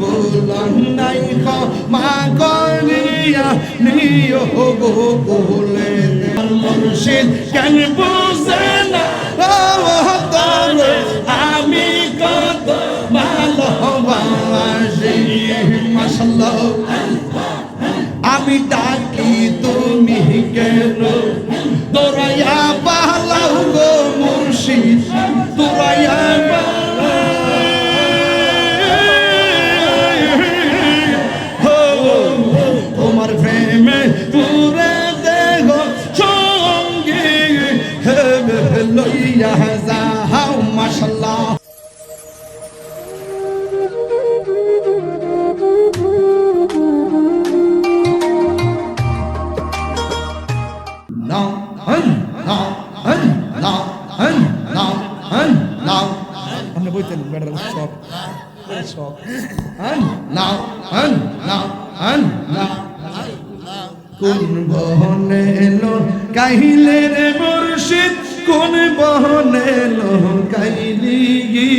বলন নাই খো, মা করিয়া নিও গো বলে। মুর্শিদ কেন বুঝে না? আমি কত ভালোবাসি। মাশাআল্লাহ, আমি ডাকি, তুমি কেন তোরাইয়া হন কোন বহনে লো কাহিলে রে মুর্শিদ কোন বহনে লো কাইলি গি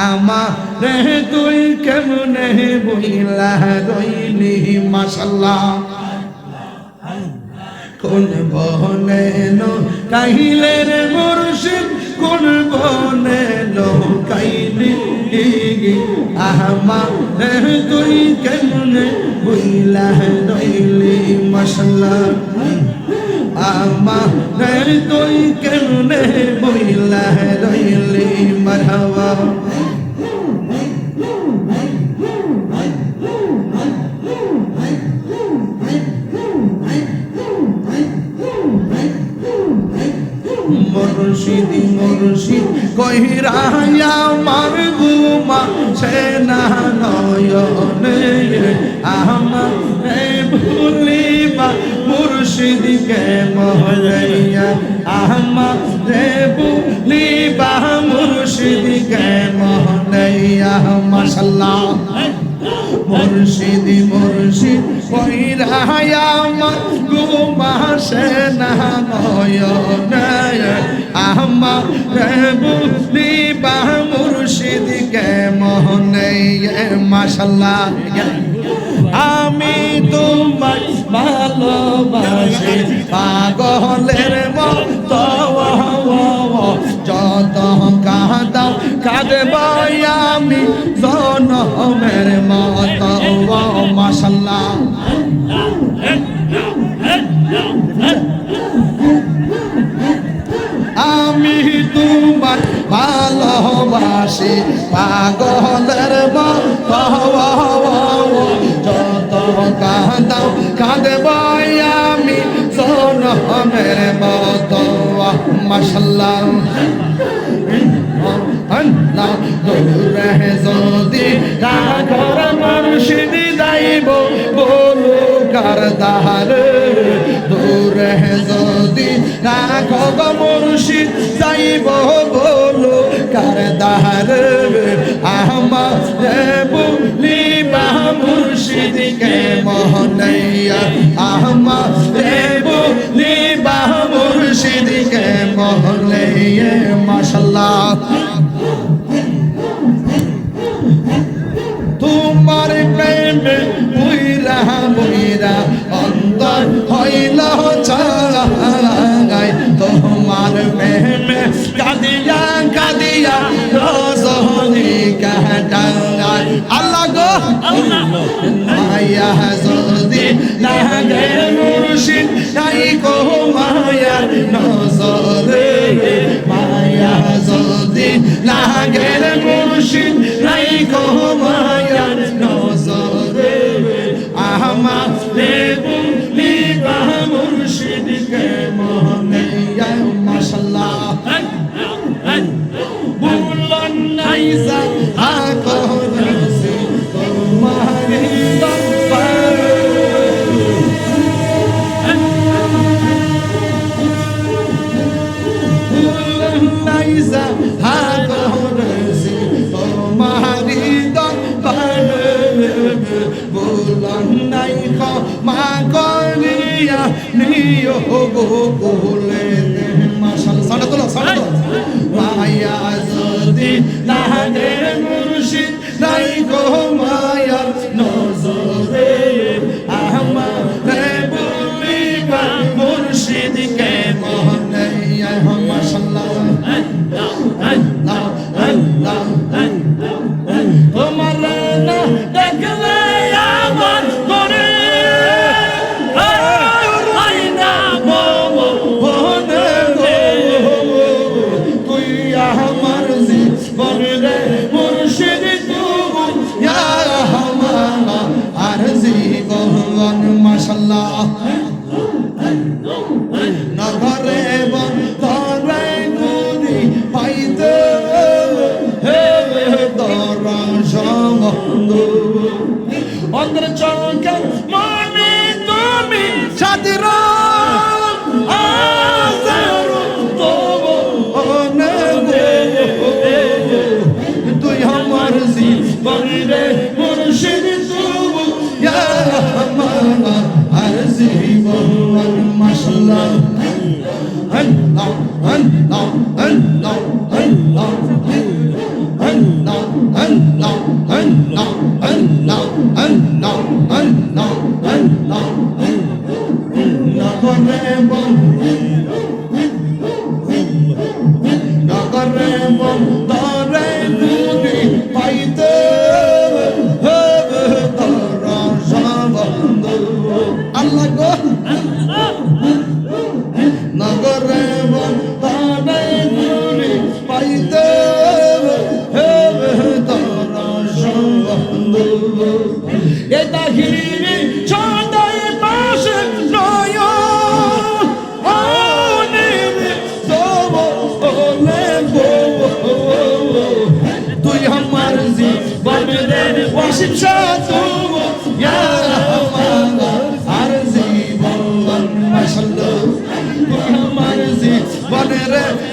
আমার রে তুই কেমনে বইলা রইলি মাশাল্লাহ কোন বনে লো কাহিলে রে মুর্শিদ কোন বনে লো কাইলি আহমা রে তুই কেমনে বুঝলা রইলি মশলা আমা রে তুই কেমনে বুঝলা রইলি মারহাবা মুর্শিদি, মুর্শিদ। কহিরায়া মার গুমা সেনা নয়নে আমার ভুলিবা মুর্শিদিকে মহলাইয়া। আমার ভুলিবা মুর্শিদিকে মহলাইয়া। মাশাল্লাহ। মুর্শিদি, মুর্শিদ কইরায়া আমার গুমাসে না, নয়নে। আমার বুলি বা মুর্শিদকে মোহনে মাশাল্লাহ? আমি তোমার ভালোবাসি, পাগলের মতো যত কাঁদাও কাঁদবাই আমি মাসাল্লাহ আমি তোমার ভালোবাসি, পাগলের যত কাঁদাও কাঁদবাই আমি জনমের মত। দূরে যদি কাকর মুর্শিদি দাইব বলো কার দাহার দূরে যদি কাকর মুর্শিদ যাইব বলো কার দাহার আমার বলি বা মুর্শিদকে মোহনাইয়া আমার মুর্শিদ নাই কো মায়া নজরে মায়া যদি লাগে মুর্শিদ নাই কো মায়া নজরে আহমদ লেবু লিবা তাহারে বন্ধরে করি পাইতে। হে দরা সম্বন্ধ অন্তর চল।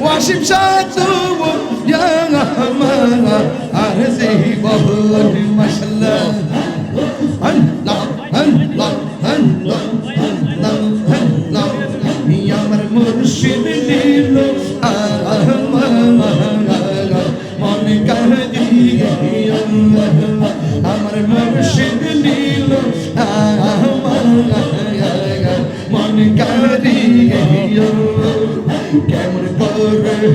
وشمشاته يا رحمن أرزي بابا ما شاء الله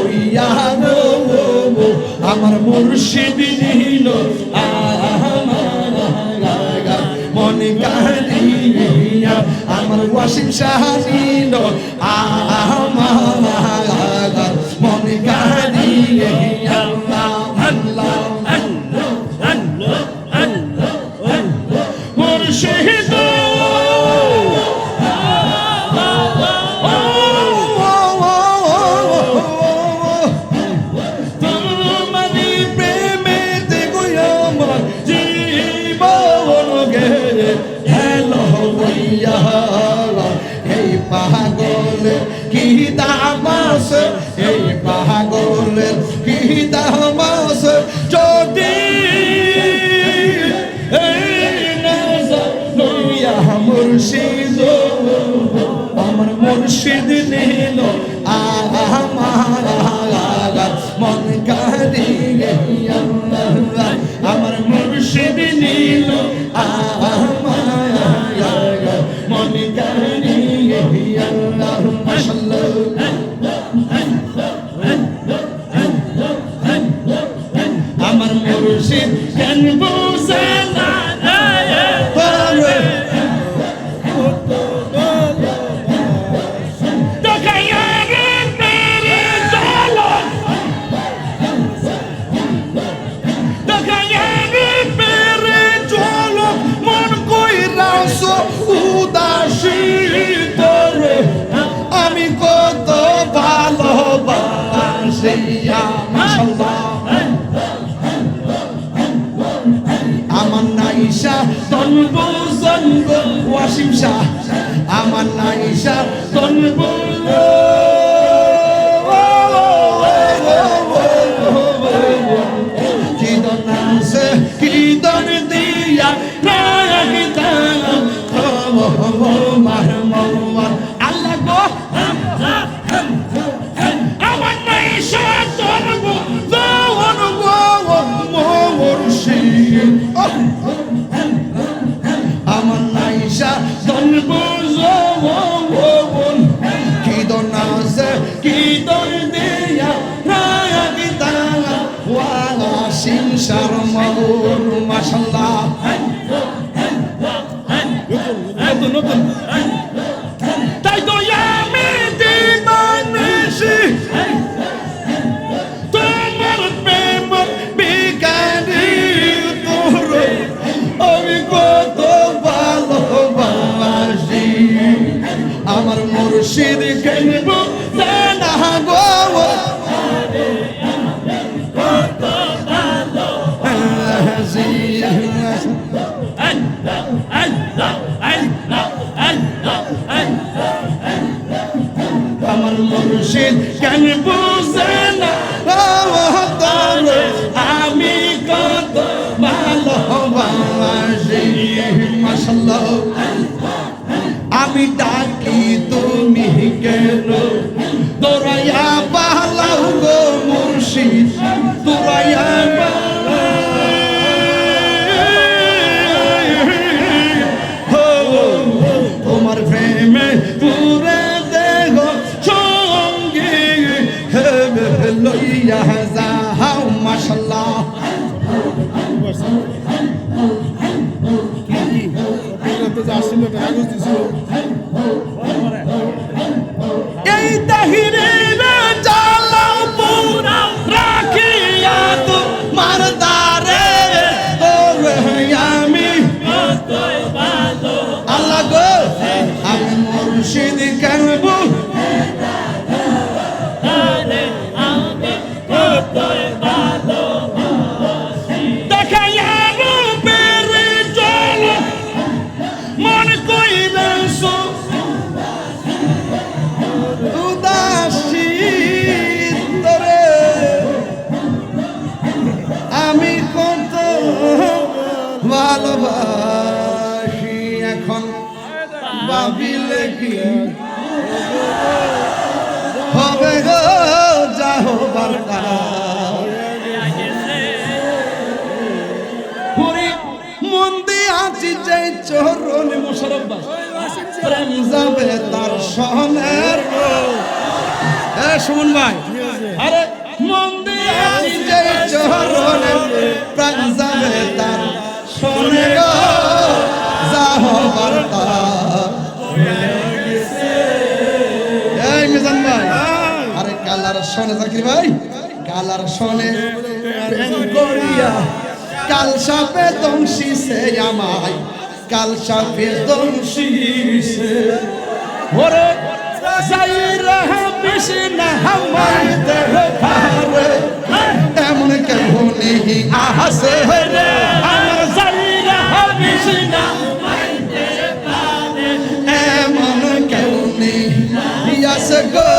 হইয়া গো আমার মুর্শিদ দিল। মনে কাহিয়া আমার ওয়াসিম শাহ দিল। আমার ওয়াসিম শাহ আমার নাইশা তনবু কি ওয়ালা সিং শর্মাউন মাশাআল্লাহ নতুন নতুন। আমার মুর্শিদ কেন বুঝে না? আমি কত ভালোবাসি। মাশাল্লাহ আমি ডাকি ভালোবাসি এখন। ভাবিলে কি হবে গো যা হবার তা। পুরি দিয়ে আছি যে চরণ মুশারফ, প্রেম যাবে তার সহনের প্রেম যাবে তার সহনের যা হবার তা। এই মিজান ভাই, আরে কালার সনে জাকির ভাই, কালার প্রেম করিয়া। কাল সাপে দংশিছে আমায়, কাল সাপে দংশিছে ওরে দেহ পারে। এমন কেউ নেই হামিছে না